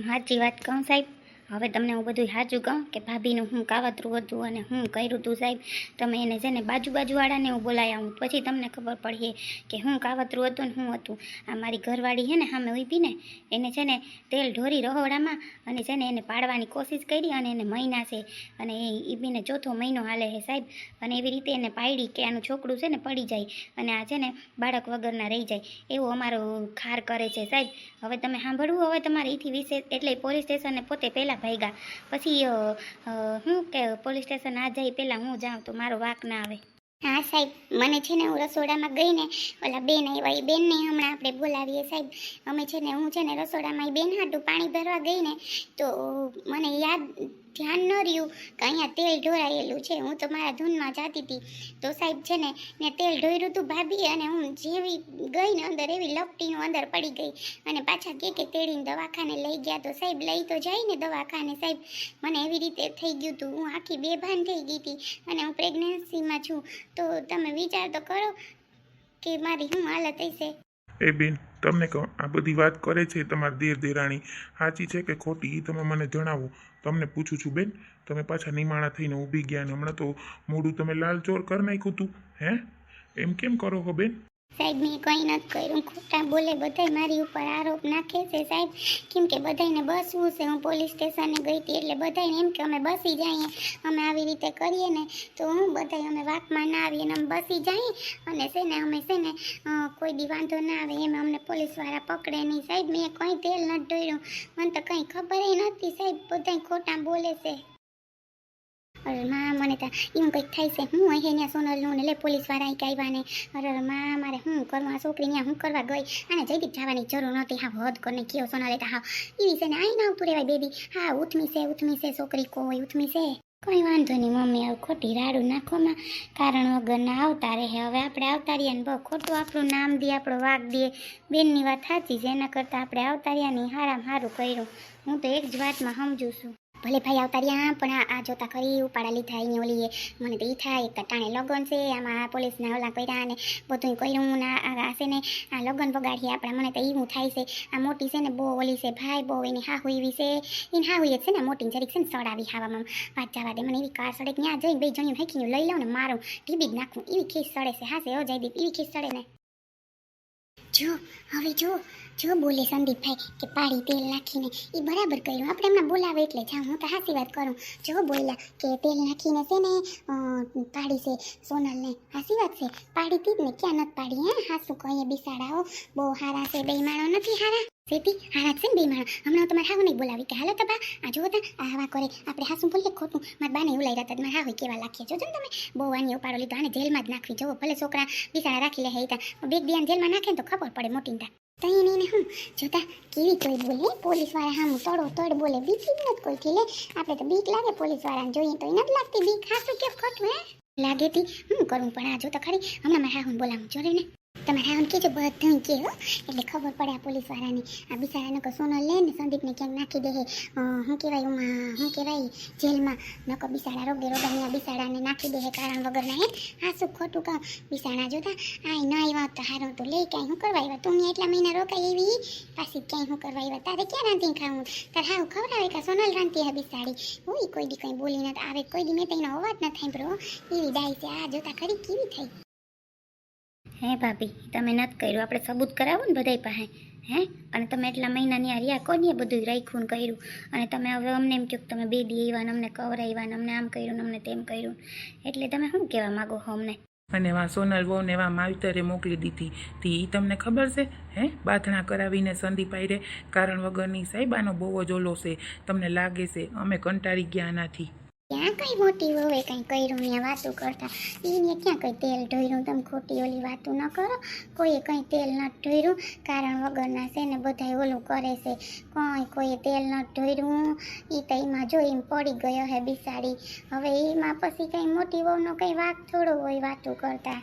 સાચી વાત કહું સાહેબ? હવે તમને હું બધું સાચું કહું કે ભાભીનું હું કાવતરું હતું અને હું કર્યું હતું સાહેબ. તમે એને છે ને બાજુ બાજુવાળાને હું બોલાવ્યા હું. પછી તમને ખબર પડીએ કે હું કાવતરું હતું ને હું હતું. આ મારી ઘરવાળી છે ને સામે ઊભી ને એને છે ને તેલ ઢોરી રહોડામાં અને છે ને એને પાડવાની કોશિશ કરી અને એને મહિના છે. અને એ ઈબીને ચોથો મહિનો હાલે છે સાહેબ. અને એવી રીતે એને પાડી કે આનું છોકરું છે ને પડી જાય અને આ છે ને બાળક વગરના રહી જાય. એવું અમારો ખાર કરે છે સાહેબ. હવે તમે સાંભળવું, હવે તમારે એથી વિશે એટલે પોલીસ સ્ટેશને પોતે પહેલાં ભાગ્યા પછી હું કે પોલીસ સ્ટેશન આ જઈ પહેલાં હું જાઉં તો મારો વાક ના આવે. હા, સાહેબ. મને છે ને હું રસોડામાં ગઈ ને ઓલા બેન આવ્યા એ બેનને હમણાં આપણે બોલાવીએ સાહેબ. અમે છે ને હું છે ને રસોડામાં એ બેન હાટું પાણી ભરવા ગઈ ને તો મને યાદ ધ્યાન ન રહ્યું કે અહીંયા તેલ ઢોરાયેલું છે. હું તો મારા ધૂનમાં જાતી હતી. તો સાહેબ છે ને ને તેલ ઢોર્યું હતું ભાભી અને હું જેવી ગઈ ને અંદર એવી લપટીનું અંદર પડી ગઈ અને પાછા કે કે તેડીને દવાખાને લઈ ગયા. તો સાહેબ લઈ તો જાય ને દવાખાને સાહેબ. મને એવી રીતે થઈ ગયું હતું. હું આખી બેભાન થઈ ગઈ હતી અને હું પ્રેગ્નન્સીમાં છું. તો તમે વિચાર તો કરો કે મારી શું હાલત હશે? એ બેન તમને કહું આ બધી વાત કરે છે તમારી દેર દેરાણી સાચી છે કે ખોટી? એ તમે મને જણાવો. તમને પૂછું છું બેન, તમે પાછા નિમાણા થઈને ઊભી ગયા ને હમણાં તો મોઢું તમે લાલચોર કરી નાખ્યું હતું હે? એમ કેમ કરો હો બેન? સાહેબ, મેં કંઈ નથી કર્યું. ખોટા બોલે બધાય મારી ઉપર આરોપ નાખે છે સાહેબ. કેમ કે બધાયને બસવું છે. હું પોલીસ સ્ટેશને ગઈ હતી એટલે બધાયને એમ કે અમે બસી જઈએ. અમે આવી રીતે કરીએ ને તો હું બધાય અમે વાકમાં ના આવીએ ને અમે બસી જઈએ. અને છે ને અમે છે ને કોઈ દી વાંધો ના આવે એમ અમને પોલીસવાળા પકડે નહીં. સાહેબ, મેં કંઈ તેલ નથી ધોર્યું મને તો કંઈ ખબર નથી સાહેબ. બધાય ખોટા બોલે છે. અરે માં, મને તો એમ કંઈક થાય છે. હું અહીંયા સોનલનું ને લે પોલીસવાળા અહીં આવ્યા ને. અરે માં, મારે હું કરવા છોકરી ત્યાં હું કરવા ગઈ? અને જયદીપ જવાની જરૂર નહોતી. હા વધ કરીને કયો સોનલે તો હા એ વિશે ને અહીં આવતું રહેવાય બેબી. હા ઉથમી છે ઉથમી છે છોકરી કોઈ, ઉથમી છે. કોઈ વાંધો નહીં મમ્મી આવું ખોટી રાડું નાખોમાં. કારણ વગરના આવતા રહે. હવે આપણે આવતા રહીએ ને બહુ ખોટું આપણું નામ દે, આપણો વાગ દે. બેનની વાત સાચી છે, એના કરતાં આપણે આવતા રહ્યા ને હારામ સારું કર્યું. હું તો એક જ વાતમાં સમજુ છું. ભલે ભાઈ આવતા રહ્યા, પણ આ જોતા ખરી, ઉપાડા લીધા ને ઓલીએ મને તો એ થાય એક ટાણે લગન છે, આમાં પોલીસના ઓલા કર્યા ને બધું કર્યું ને આ હશે ને, આ લગન વગાડીએ આપણા, મને તો એવું થાય છે. આ મોટી છે ને, બહુ ઓલી છે ભાઈ, બહુ એની હાહુ એવી છે. એને હાહુ એ છે ને, મોટી જરીક છે ને સડાવી હાવામાં. વાત જવા દે, મને એવી કાર સડે ત્યાં જઈને બે જણ્યું હાંકીને લઈ લઉં ને, મારું ટીબી જ નાખું. એવી ખીસ સડે છે, હા છે, હો જયદીપ, એવી ખીસ સડે ને. જો, હવે જો જો બોલે સંદીપભાઈ કે પાડી તેલ નાખીને. એ બરાબર કર્યું. આપણે એમને બોલાવે એટલે જાઉં. હું તો હાસી વાત કરું. જો બોલ્યા કે તેલ નાખીને છે ને પાડી છે સોનલને. હાસી વાત છે? પાડી તી જ ને. ક્યાં નથી પાડી, હે? હાસું કહીએ બિસાડાઓ બહુ હારા છે બે માણો નથી હારા? સેતી હારા છે ને બે માણો હમણાં તમારે હાવ નહીં બોલાવી કે, હાલો તબા, આ જો તા, આ હવા કરે. આપણે હાસું બોલીએ ખોટું? મારા બાને એવું લાગ્યા હતા મારે હાવ કેવા લાખીએ? જોજો ને તમે. બહુ આની ઉપાડો લીધો, આને જેલમાં જ નાખવી. જોવો ભલે છોકરા બિચારા રાખી લે હે તા. બે દિયાને જેલમાં નાખે તો ખબર પડે મોટી તા. તઈ ને હું જોતા કેવી કોઈ બોલે પોલીસવાળા હામું તડો, તડ બોલે. બીકી જ નથી કોઈ થી લે, આપણે તો બીક લાગે પોલીસ વાળાને જોઈએ તો નથી લાગતી. બીક હાસું કે ખોટું, હે? લાગે તી. હું કરું પણ આ જોતા ખરી. હમણાં હા હું બોલાવું જોડે ને તમારે આમ કહેજો બધું કે હો એટલે ખબર પડે આ પોલીસ વાળાને આ બિચારાને કો સોનલ લે ને, સંદીપને ક્યાંક નાખી દે. શું કહેવાય, ઉમાં શું કહેવાય, જેલમાં. નકો બિસાડા રોગે રોગાની આ બિસાડાને નાખી દે કારણ વગરના, હે? હા શું ખોટું કહું બિસાડા જોતા આ ન આવ્યા તો હારું તો લે, ક્યાંય હું કરવા આવ્યા? તું એટલા મહિના રોકાઈ એવી પાછી ક્યાંય હું કરવા આવ્યા? તારે ક્યાં રાંધી ખાવું? તારે હાવ ખવડાવે કે સોનલ રાંધી હે બિસાડી હું કોઈ દી કંઈ બોલી નથી આવે કોઈ દી મેં તો એનો અવાજ ન થાય બ્રો એવી ડાય છે. આ જોતા ખરી કેવી થઈ? હે ભાભી, તમે નથી કર્યું. આપણે સબૂત કરાવો ને બધાય પાસે. હે? અને તમે એટલા મહિનાની આ રહ્યા કોને બધું રાખ્યું ને કર્યું. અને તમે હવે અમને એમ કહ્યું તમે બે દી આવ્યા ને અમને કવરાવ્યા ને અમને આમ કર્યું ને અમને તેમ કર્યું. એટલે તમે શું કહેવા માગો છો અમને? અને વા સોનલ વહુને વા માવતરે મોકલી દીધી તી તમને ખબર છે? હે? બાથણા કરાવીને સંદીપ રે કારણ વગરની સાહેબ આનો બહુ જ ઓલો છે. તમને લાગે છે, અમે કંટાળી ગયા આનાથી ક્યાં કઈ મોટી વહુએ કંઈ કર્યું મેં વાતો કરતા? એને ક્યાં કંઈ તેલ ઢોર્યું તમે ખોટી ઓલી વાતો ન કરો. કોઈએ કંઈ તેલ ન ઢોર્યું કારણ વગરના છે ને બધાય ઓલું કરે છે. કોઈ કોઈએ તેલ ન ઢોર્યું એ તો એમાં જોઈને પડી ગયો હે બિસાડી. હવે એમાં પછી કઈ મોટી વહુનો કંઈ વાક થોડો હોય વાતો કરતા.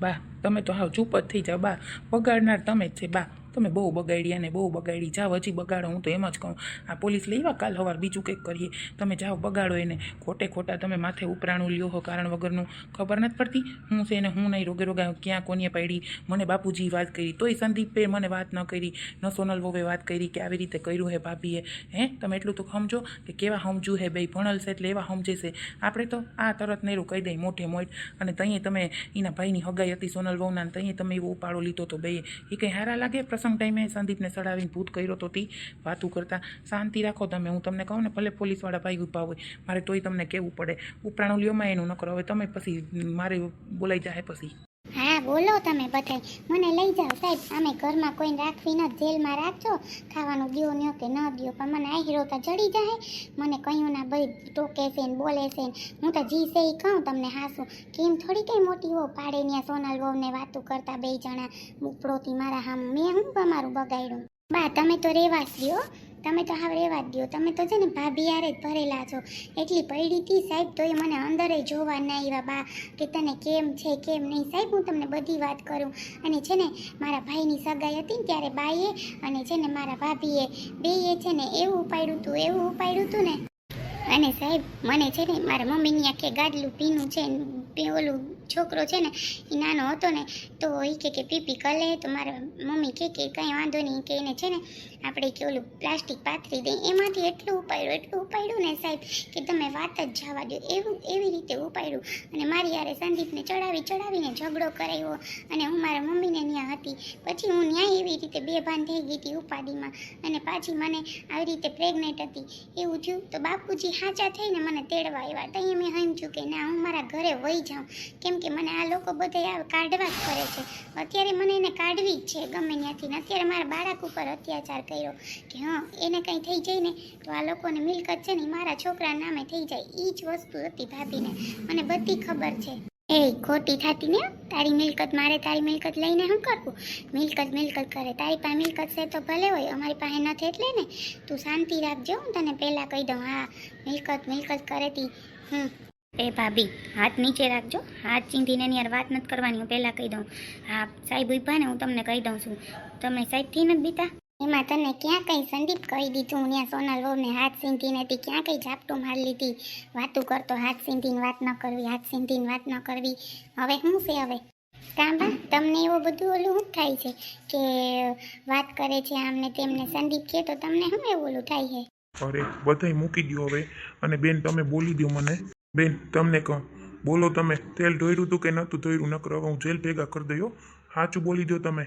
બા, તમે તો હાવ ચૂપ જ થઈ જાઓ. બા બગાડનાર તમે જ છે, બા. તમે બહુ બગાડ્યા ને બહુ બગાડી જાઓ હજી બગાડો, હું તો એમ જ કહું. આ પોલીસ લઈ કાલ હવાર બીજું કંઈક કરીએ. તમે જાઓ, બગાડો એને. ખોટે ખોટા તમે માથે ઉપરાણું લ્યો હો, કારણ વગરનું. ખબર નથી પડતી હું છે એને હું નહીં રોગે રોગા ક્યાં કોને પાડી. મને બાપુજી વાત કરી, તોય સંદીપે મને વાત ન કરી. ન સોનલ વોવે વાત કરી કે આવી રીતે કર્યું હે ભાભીએ. હે, તમે એટલું તો સમજો કે કેવા સમજુ હે બે ભણલ છે એટલે એવા સમજેશે આપણે તો આ તરત નેરું કહી દઈ, મોઢે મોઢ. અને તઈએ તમે એના ભાઈની હગાઈ હતી સોનલ વહુના તઈએ તમે એવો ઉપાડો લીધો તો બે. એ કંઈ હારા લાગે પ્રસંગ ટાઈમે સંદીપને સડાવીને ભૂત કર્યો તો તી વાતું કરતા, શાંતિ રાખો તમે, હું તમને કહું ને, ભલે પોલીસવાળા ભાઈ ઊભા હોય, મારે તોય તમને કહેવું પડે. ઉપરાણું લ્યોમાં એનું ન કરો, હવે તમે પછી મારે બોલાઈ જાય પછી. બોલો તમે બધાય. મને લઈ જાઓ સાહેબ. અમે ઘરમાં કોઈને રાખવી ન, જેલમાં રાખજો. ખાવાનું દ્યો ન્યો કે ન દ્યો, પણ મને આ હીરોતા ચડી જાય. મને કહ્યું ના ભાઈ, ટોકે છે ને બોલે છે ને. હું તો જી છે કહું તમને હાસું. કેમ થોડી કંઈ મોટી હો પાડે ત્યાં સોનલ વહુને વાતું કરતા બે જણા. ઉપરોથી મારા હામ મેં હું તમારું બગાડ્યું બા, તમે તો રહેવા જ દ્યો તમે તો હાવ રહેવા જ દ્યો. તમે તો છે ને ભાભી યારે જ ભરેલા છો. એટલી પડી હતી સાહેબ તો એ મને અંદરે જોવા ના આવ્યા બા, કે તને કેમ છે, કેમ નહીં. સાહેબ, હું તમને બધી વાત કરું. અને છે ને, મારા ભાઈની સગાઈ હતી ને ત્યારે બાઈએ અને છે ને મારા ભાભીએ બેએ છે ને એવું ઉપાડ્યું હતું એવું ઉપાડ્યું હતું ને. અને સાહેબ, મને છે ને, મારા મમ્મીની આખે ગાડલું પીનું છે ઓલું છોકરો છે ને, એ નાનો હતો ને, તો એ કે કે, પીપી કલે તો મારા મમ્મી કે કે, કંઈ વાંધો નહીં. કે એને છે ને, આપણે કે ઓલું પ્લાસ્ટિક પાથરી દઈએ એમાંથી એટલું ઉપાડ્યું એટલું ઉપાડ્યું ને સાહેબ, કે તમે વાત જ જવા દો એવું, એવી રીતે ઉપાડ્યું. અને મારી યારે સંદીપને ચડાવી, ચડાવીને ઝઘડો કરાવ્યો અને હું મારા મમ્મીને ત્યાં હતી. પછી હું ન્યાય એવી રીતે બેભાન થઈ ગઈ હતી ઉપાડીમાં. અને પાછી મને આવી રીતે પ્રેગ્નેન્ટ હતી. એવું થયું. તો બાપુજી સાચા થઈને મને તેડવા આવ્યા. ત્યાં મેં સમજ્યું કે ના, હું મારા ઘરે વહી જાઉં. કેમ કે મને આ લોકો બધા કાઢવા જ કરે છે. અત્યારે મને એને કાઢવી જ છે ગમે ત્યાંથી અત્યારે મારા બાળક ઉપર અત્યાચાર કર્યો કે હા, એને કંઈ થઈ જાય ને તો આ લોકોને મિલકત છે ને મારા છોકરા નામે થઈ જાય. એ જ વસ્તુ હતી ભાભીને મને બધી ખબર છે. એ ખોટી થતી ને, તારી મિલકત, મારે તારી મિલકત લઈને શું કરવું? મિલકત મિલકત કરે. તારી પાસે મિલકત છે તો ભલે હોય, અમારી પાસે નથી એટલે ને. તું શાંતિ રાખજો, હું તને પહેલાં કહી દઉં, હા, મિલકત મિલકત કરે તી. હમ. એ ભાભી હાથ નીચે રાખજો. હાથ ચીંધીને એની યાર વાત નથી કરવાની હું પહેલાં કહી દઉં. હા સાહેબ ઊભા ને હું તમને કહી દઉં છું. તમે સાહેબથી નથી બીતા? એમાં તને ક્યાં કઈ સંદીપ કહી દીધું? હું ત્યાં સોનલ વહુને હાથ સીંધીને હતી ક્યાં કઈ ઝાપટું મારી લીધી? વાતું કરતો હાથ સીંધીને વાત ન કરવી હાથ સીંધીને વાત ન કરવી. હવે શું છે હવે? કાંબા તમને એવું બધું ઓલું શું થાય છે કે વાત કરે છે આમને તેમને સંદીપ કહે તો તમને શું એવું ઓલું થાય છે? અરે બધાય મૂકી દો હવે. અને બેન તમે બોલી દો મને. બેન, તમને કહું. બોલો તમે, તેલ ધોયરું હતું કે નહોતું ધોયરું નકર હવે હું જેલ ભેગા કરી દયો સાચું બોલી દો તમે.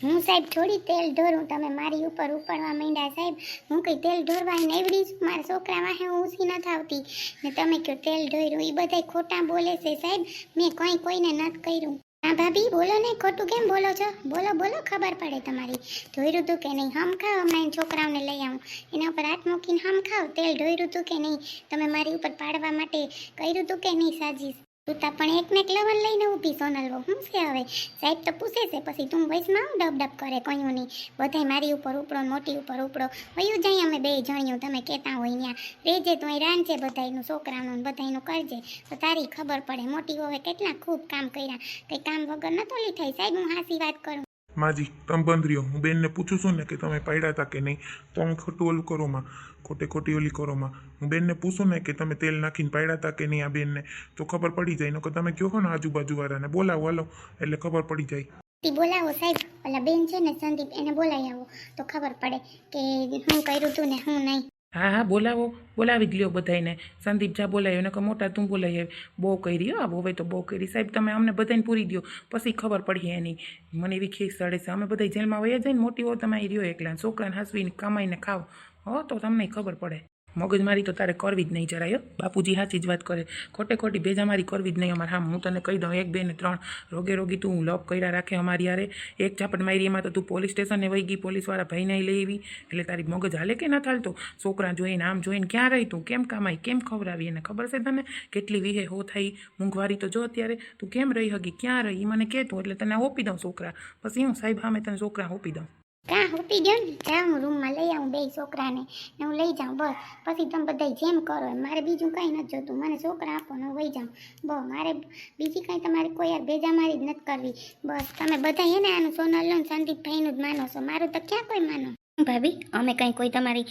હું સાહેબ થોડી તેલ ઢોરું તમે મારી ઉપર ઉપાડવા માંડ્યા સાહેબ. હું કઈ તેલ ઢોરવાની નેવડી છું મારા છોકરા વાહે હું ઊંસી નથી આવતી ને તમે કહો તેલ ઢોર્યું એ બધાય ખોટા બોલે છે સાહેબ. મેં કંઈ કોઈને નથી કર્યું. હા ભાભી, બોલો ને, ખોટું કેમ બોલો છો? બોલો બોલો, ખબર પડે તમારી. ધોયરું તું કે નહીં? હમ ખાવ, હમણાં છોકરાઓને લઈ આવું. એના ઉપર હાથ મૂકીને હમ ખાવ, તેલ ધોયરું તું કે નહીં? તમે મારી ઉપર પાડવા માટે કર્યું તું કે નહીં, સાજીશ? તું તા પણ એક ને એક લવન લઈને ઊભી સોનલ વો હું છે હવે? સાહેબ તો પૂછે છે, પછી તું વયસમાં હું ડબ ડબ કરે કયું નહીં. બધાય મારી ઉપર ઉપડો મોટી ઉપર ઉપડો. વયું જાય અમે બે જણ્યું તમે કહેતા હોય ત્યાં રેજે તો અહીં રાંધજે બધાયનું, છોકરાનું બધાયનું કરજે. તો તારી ખબર પડે, મોટી હવે કેટલા ખૂબ કામ કર્યા. કંઈ કામ વગર નતો લી થઈ સાહેબ, હું હાસી વાત કરું. માજી તમે બંધ રહ્યો હું બેનને પૂછું છું ને કે તમે પાડ્યા હતા કે નહીં તમે ખોટું ઓલું કરો માં, ખોટે ખોટી ઓલી કરો માં. હું બેનને પૂછું ને કે તમે તેલ નાખીને પાડ્યા હતા કે નહીં આ બેનને, તો ખબર પડી જાય. નકર તમે કહો ને આજુબાજુવાળાને, બોલાવો, હાલો, એટલે ખબર પડી જાય. તી બોલાવો સાહેબ, ઓલા બેન છે ને સંદીપ, એને બોલાવી આવો. તો ખબર પડે કે હું કર્યું તું ને હું નહીં. હા હા, બોલાવો. બોલાવી જ લ્યો બધાને સંદીપ જા બોલાવ્યો ને કે મોટા તું બોલાવી આવી બહુ કરી આ હવે તો બહુ કરી. સાહેબ, તમે અમને બધાને પૂરી દો પછી ખબર પડી એની. મને એવી ખીસ ચડે છે. અમે બધા જેલમાં વયા જઈને મોટી હો તમે રહ્યો એકલા. છોકરાને હસવીને, કમાઈને ખાવ. હો, તો તમને ખબર પડે. મગજમારી તો તારે કરવી જ નહીં જરાય, હો. બાપુજી સાચી જ વાત કરે. ખોટે ખોટી ભેજામારી કરવી જ નહીં અમારે. હા, હું તને કહી દઉં, એક, બે ને ત્રણ. રોગે રોગી તું લપ કર્યા રાખે અમારી યારે એક ઝાપટ મારી એમાં તો તું પોલીસ સ્ટેશને વહી ગઈ, પોલીસવાળા ભાઈને લઈ આવી. એટલે તારી મગજ હાલે કે ના ચાલતો છોકરા જોઈને, આમ જોઈને ક્યાં રહી તું? કેમ કામાઈ? કેમ ખવડાવી? એને ખબર છે તને કેટલી વિહે હો થઈ? મોંઘવારી તો જો અત્યારે. તું કેમ રહી હગી? ક્યાં રહી? મને કહેતું, એટલે તને ઓપી દઉં છોકરા. પછી હું સાહેબ સામે તને છોકરા ઓપી દઉં. કાં હોતી ગયો ને? જા હું રૂમમાં, લઈ આવું બે છોકરાને ને હું લઈ જાઉં, બસ. પછી તમે બધા જેમ કરો મારે બીજું કાંઈ નથી જોતું. મને છોકરા આપો ને વહી જાઉં. બસ, મારે બીજી કાંઈ તમારે કોઈ યાર ભેજામારી જ નથી કરવી. બસ, તમે બધા એને આનું સોનલ લો ને સંદીપભાઈનું જ માનો છો. મારું તો ક્યાં કોઈ માનો? ભાભી, અમે કંઈ કોઈ તમારી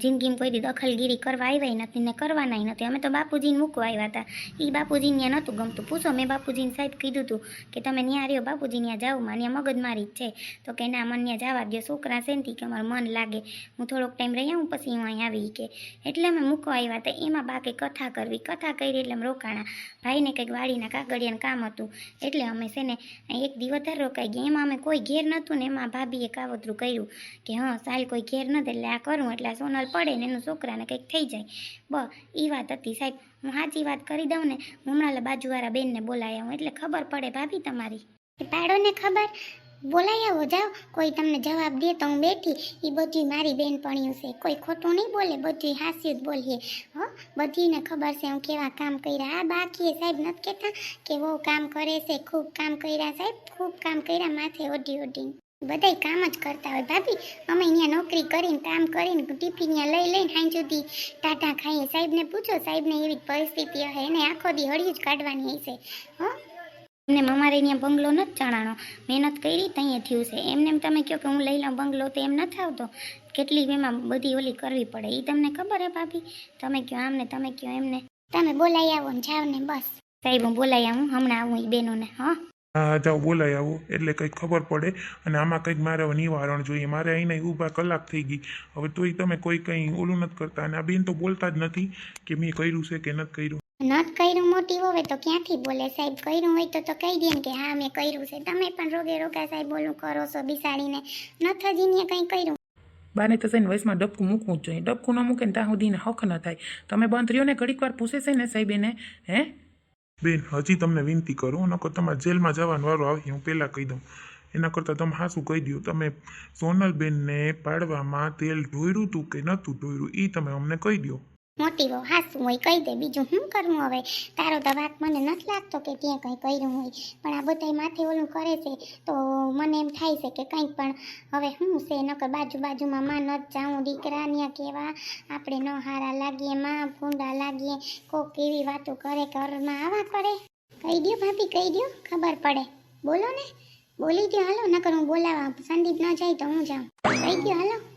જિંદગીમાં કોઈ દખલગીરી કરવા આવ્યા નથી ને કરવાનાય નથી. અમે તો બાપુજીને મૂકવા આવ્યા હતા. એ બાપુજીને ત્યાં નહોતું ગમતું. પૂછો, મેં બાપુજીને સાહેબ કીધું હતું કે તમે ત્યાં રહ્યો, બાપુજી ત્યાં જાઓ, માં ત્યાં મગજમારી જ છે. તો કે ના, મને ત્યાં જવા દો છોકરા છે ને કે અમારું મન લાગે. હું થોડોક ટાઈમ રહી આવું, પછી હું અહીં આવી કે. એટલે અમે મૂકવા આવ્યા હતા. એમાં બાકી કથા કરવી. કથા કરી એટલે અમે રોકાણા. ભાઈને કંઈક વાડીના કાગળિયાનું કામ હતું. એટલે અમે છે ને એક દિવસ રોકાઈ ગયા. એમાં અમે કોઈ ઘેર નહોતું ને એમાં ભાભીએ કાવતરું કર્યું કે, હા સાલ કોઈ ઘેર નથી એટલે આ કરું એટલે આ સોનલ પડે ને એનું છોકરાને કંઈક થઈ જાય. બ એ વાત હતી સાહેબ. હું સાચી વાત કરી દઉં ને, હમણાં બાજુવાળા બેનને બોલાયા હું એટલે ખબર પડે ભાભી તમારી. પાડો ને ખબર? બોલાઈ આવો, જાઓ. કોઈ તમને જવાબ દે તો હું બેઠી. એ બધું મારી બેનપણીઓ છે. કોઈ ખોટું નહીં બોલે બધું હાસ્યું જ બોલીએ. હો બધીને ખબર છે હું કેવા કામ કર્યા. આ બાકી સાહેબ નથી કહેતા કે બહુ કામ કરે છે, ખૂબ કામ કર્યા સાહેબ. ખૂબ કામ કર્યા, માથે ઓઢી ઓઢીને બધાય કામ જ કરતા હોય. ભાભી અમે અહીંયા નોકરી કરીને કામ કરીને ટિફિન લઈ લઈને હાઈ સુધી ટાટા ખાઈએ. સાહેબને પૂછો સાહેબને એવી જ પરિસ્થિતિ હે. એને આખો દી હળિયું જ કાઢવાની હશે. હો? એમને અમારે અહીંયા બંગલો નથી ચણાનો મહેનત કરી ત્યાં થયું છે. એમને એમ તમે કહો કે હું લઈ લઉં બંગલો તો એમ નથી આવતો. કેટલી એમાં બધી ઓલી કરવી પડે. એ તમને ખબર હે ભાભી? તમે કહો આમને તમે કહો એમને. તમે બોલાવી આવો ને જાઓ ને બસ. સાહેબ હું બોલાવી આવું. હમણાં આવું એ બેનોને હા? હા જાઓ બોલાય આવો. એટલે કંઈક ખબર પડે અને આમાં કંઈક મારે નિવારણ જોઈએ. મારે અહીંને ઊભા કલાક થઈ ગઈ. હવે તોય તમે કોઈ કંઈ ઓલું નથી કરતા. અને આ બેન તો બોલતા જ નથી કે મેં કર્યું છે કે નથી કર્યું. નત કર્યું મોટી હોવે તો ક્યાંથી બોલે સાહેબ? કર્યું હોય તો તો કહી દે કે હા મેં કર્યું છે. તમે પણ રોગે રોગા સાહેબ બોલું કરો છો બિસાડીને. નથી જીને કંઈ કર્યું? બાને તો સાહેબ વયસમાં ડબકું મૂકવું જ જોઈએ. ડબકું ન મૂકે ને ત્યાં સુધીને હક ન થાય. તમે બંધ રહ્યો ને ઘડીક વાર પૂછે છે ને સાહેબ એને? હે? બેન, હજી તમને વિનંતી કરું નકો તમારે જેલમાં જવાનો વારો આવે, હું પહેલાં કહી દઉં. એના કરતાં તમે હાસું કહી દો તમે સોનલબેનને પાડવામાં તેલ ઢોળ્યું હતું કે નહોતું ઢોળ્યું એ તમે અમને કહી દો મોટી વહુ હાસું હોય, કહી દે બીજું શું કરવું હવે? તારો તો વાત મને નથી લાગતો કે ત્યાં કંઈ કર્યું હોય. પણ આ બધાય માથે ઓલું કરે છે, તો મને એમ થાય છે કે કંઈક પણ હવે શું છે? નકર બાજુ બાજુમાં માં ન જાઉં, દીકરા ત્યાં કેવા? આપણે ન હારા લાગીએ, માં ફૂંડા લાગીએ, કોક કેવી વાતો કરે, ઘરમાં આવા કરે. કહી દો ભાભી, કહી દો ખબર પડે. બોલો ને. બોલી દો હાલો, નકર હું બોલાવા, સંદીપ ન જાય તો હું જાઉં. કહી દો હાલો.